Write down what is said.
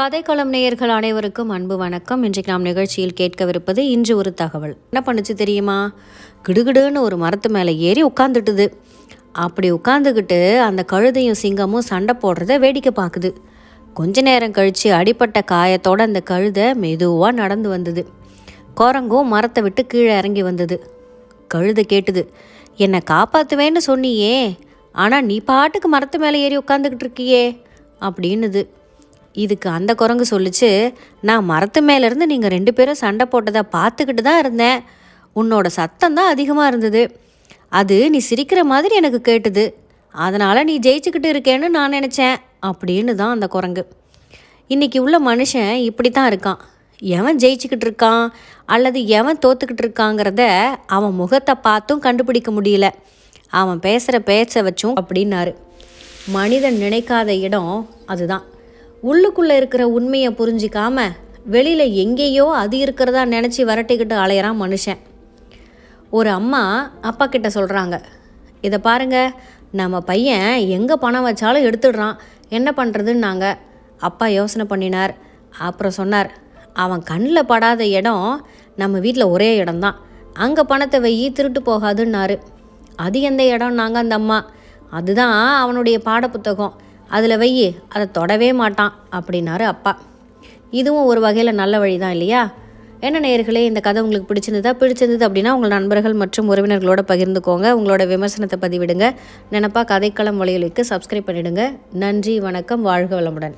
கதைக்களம் நேயர்கள் அனைவருக்கும் அன்பு வணக்கம். இன்றைக்கு நாம் நிகழ்ச்சியில் கேட்கவிருப்பது இன்று ஒரு தகவல். என்ன பண்ணுச்சு தெரியுமா? கிடுகிடுன்னு ஒரு மரத்து மேலே ஏறி உட்காந்துட்டுது அப்படி உட்காந்துக்கிட்டு அந்த கழுதையும் சிங்கமும் சண்டை போடுறத வேடிக்கை பார்க்குது கொஞ்ச நேரம் கழித்து அடிப்பட்ட காயத்தோட அந்த கழுதை மெதுவாக நடந்து வந்தது. குரங்கும் மரத்தை விட்டு கீழே இறங்கி வந்தது. கழுதை கேட்டுது என்னை காப்பாற்றுவேன்னு சொன்னியே ஆனால் நீ பாட்டுக்கு மரத்து மேலே ஏறி உட்காந்துக்கிட்டு இருக்கியே அப்படின்னுது. இதுக்கு அந்த குரங்கு சொல்லிச்சு நான் மரத்து மேலேருந்து நீங்கள் ரெண்டு பேரும் சண்டை போட்டதை பார்த்துக்கிட்டு தான் இருந்தேன். உன்னோட சத்தம் தான் அதிகமாக இருந்தது. அது நீ சிரிக்கிற மாதிரி எனக்கு கேட்டுது. அதனால் நீ ஜெயிச்சுக்கிட்டு இருக்கேன்னு நான் நினச்சேன் அப்படின்னு தான் அந்த குரங்கு. இன்னைக்கு உள்ள மனுஷன் இப்படி தான் இருக்கான். எவன் ஜெயிச்சுக்கிட்டு இருக்கான் அல்லது எவன் தோத்துக்கிட்டு இருக்காங்கிறத அவன் முகத்தை பார்த்தும் கண்டுபிடிக்க முடியல. அவன் பேசுகிற பேச்சை வச்சும் அப்படின்னாரு. மனிதன் நினைக்காத இடம் அதுதான். உள்ளுக்குள்ளே இருக்கிற உண்மையை புரிஞ்சிக்காம வெளியில் எங்கேயோ அது இருக்கிறதா நினச்சி விரட்டிக்கிட்டு அலையிறான் மனுஷன். ஒரு அம்மா அப்பா கிட்ட சொல்கிறாங்க இதை பாருங்க நம்ம பையன் எங்கே பணம் வச்சாலும் எடுத்துடுறான். என்ன பண்ணுறதுன்னாங்க அப்பா யோசனை பண்ணினார். அப்புறம் சொன்னார் அவன் கண்ணில் படாத இடம் நம்ம வீட்டில் ஒரே இடம்தான். அங்கே பணத்தை வெயி திருட்டு போகாதுன்னாரு. அது எந்த இடம்னாங்க அந்த அம்மா. அதுதான் அவனுடைய பாடப்புத்தகம். அதில் வையி அதை தொடவே மாட்டான் அப்படின்னாரு அப்பா. இதுவும் ஒரு வகையில் நல்ல வழி தான் இல்லையா? என்ன நேயர்களே இந்த கதை உங்களுக்கு பிடிச்சிருந்ததா? பிடிச்சிருந்தது அப்படின்னா உங்கள் நண்பர்கள் மற்றும் உறவினர்களோட பகிர்ந்துக்கோங்க. உங்களோட விமர்சனத்தை பதிவிடுங்க. நினப்பா கதைக்களம் வழிகளுக்கு சப்ஸ்கிரைப் பண்ணிவிடுங்க நன்றி வணக்கம். வாழ்க வளமுடன்.